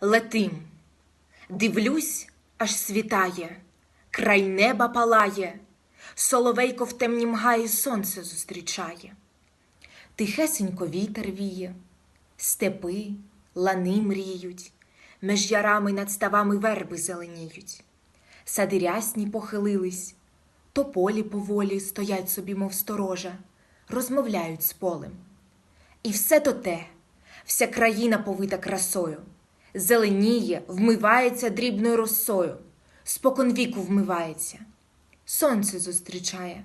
Летим, дивлюсь, аж світає, край неба палає, соловейко в темнім гаї сонце зустрічає. Тихесенько вітер віє, степи, лани мріють, меж ярами над ставами верби зеленіють. Сади рясні похилились, тополі поволі стоять собі, мов сторожа, розмовляють з полем. І все то те, вся країна повита красою, зеленіє, вмивається дрібною росою, споконвіку вмивається, сонце зустрічає,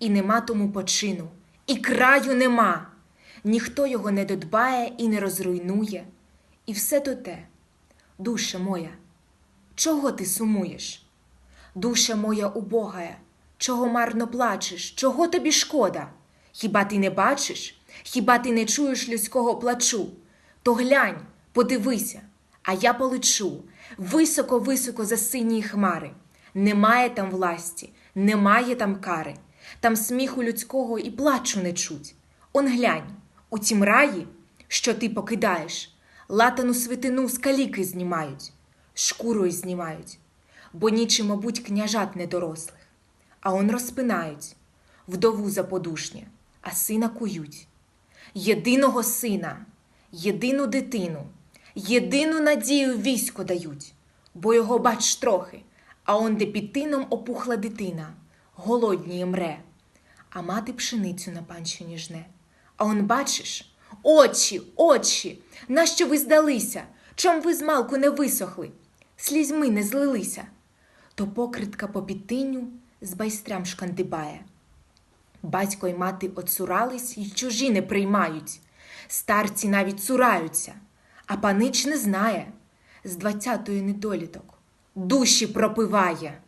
і нема тому почину, і краю нема. Ніхто його не додбає і не розруйнує. І все то те, душе моя, чого ти сумуєш? Душа моя убогая, чого марно плачеш, чого тобі шкода? Хіба ти не бачиш, хіба ти не чуєш людського плачу? То глянь, подивися, а я полечу високо-високо за сині хмари. Немає там власті, немає там кари, там сміху людського і плачу не чуть. Он глянь, у тім раї, що ти покидаєш, латану свитину з каліки знімають, шкурою знімають, бо нічим, мабуть, княжат недорослих. А он розпинають, вдову заподушня, а сина кують. Єдиного сина, єдину дитину, єдину надію військо дають, бо його бач трохи, а он де під тином опухла дитина, голодніє мре, а мати пшеницю на панщині жне. А он бачиш, очі, очі, нащо ви здалися? Чом ви змалку не висохли? Слізьми не злилися. То покритка по підтиню з байстрям шкандибає. Батько й мати оцурались й чужі не приймають. Старці навіть цураються, а панич не знає. З двадцятої недоліток душі пропиває.